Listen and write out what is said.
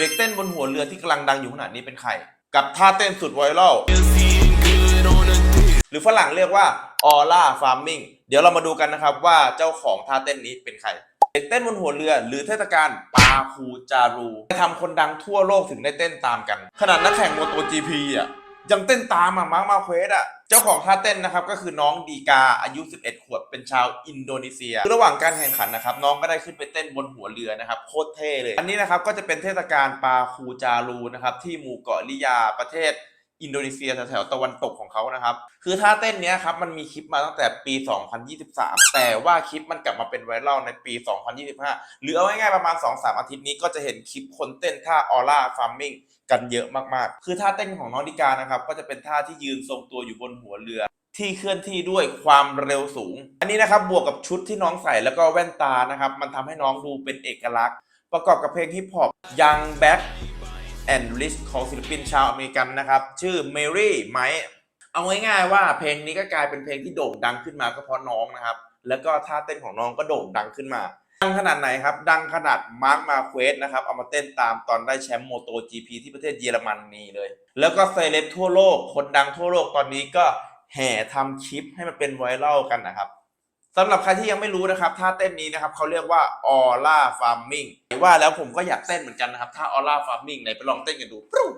เด็กเต้นบนหัวเรือที่กำลังดังอยู่ขนาดนี้เป็นใคร กับท่าเต้นสุดไวรัลหรือฝรั่งเรียกว่าออร่าฟาร์มิงเดี๋ยวเรามาดูกันนะครับว่าเจ้าของท่าเต้นนี้เป็นใคร เด็กเต้นบนหัวเรือ หรือเทศกาลปาคูจารูทำคนดังทั่วโลกถึงได้เต้นตามกัน ขนาดนักแข่งโมโต GP อะ ยังเต้นตามอะมาร์คมาเควสอะเจ้าของท่าเต้นนะครับก็คือน้องดีกาอายุ 11 ขวบเป็นชาวอินโดนีเซีย ระหว่างการแข่งขันนะครับน้องก็ได้ขึ้นไปเต้นบนหัวเรือนะครับโคตรเท่เลย อันนี้นะครับก็จะเป็นเทศกาลปาคูจารูนะครับที่หมู่เกาะลิยาประเทศ อินโดนีเซียแถวๆตะวันตกของเขานะครับ คือท่าเต้นเนี้ยครับมันมีคลิปมาตั้งแต่ปี 2023 แต่ว่าคลิปมันกลับมาเป็นไวรัลในปี 2025 หรือเอาง่ายๆประมาณ 2-3 อาทิตย์นี้ก็จะเห็นคลิปคนเต้นท่าออร่าฟาร์มิงกันเยอะมากๆ คือท่าเต้นของน้องดิกานะครับ ก็จะเป็นท่าที่ยืนทรงตัวอยู่บนหัวเรือ ที่เคลื่อนที่ด้วยความเร็วสูง อันนี้นะครับบวกกับชุดที่น้องใส่แล้วก็แว่นตานะครับ มันทำให้น้องดูเป็นเอกลักษณ์ ประกอบกับเพลงฮิปฮอป Young Back and Rich ของศิลปินชาวอเมริกันนะครับ ชื่อ Mary m i เอาง่ายๆว่าเพลงนี้ก็กลายเป็นเพลงที่โด่งดังขึ้นมาก็เพราะน้องนะครับ แล้วก็ท่าเต้นของน้องก็โด่งดังขึ้นมา ดังขนาดไหนครับ ดังขนาดมาร์คมาเควสนะครับ เอามาเต้นตามตอนได้แชมป์โมโต GP ที่ประเทศเยอรมนนีเลย แล้วก็เซเลบทั่วโลก คนดังทั่วโลกตอนนี้ก็แห่ทำคลิปให้มันเป็นไวรัลกันนะครับ สำหรับใครที่ยังไม่รู้นะครับท่าเต้นนี้นะครับเขาเรียกว่าออร่าฟาร์มิงว่าแล้วผมก็อยากเต้นเหมือนกันนะครับท่าออร่าฟาร์มิงไหนไปลองเต้นกันดูปรู๊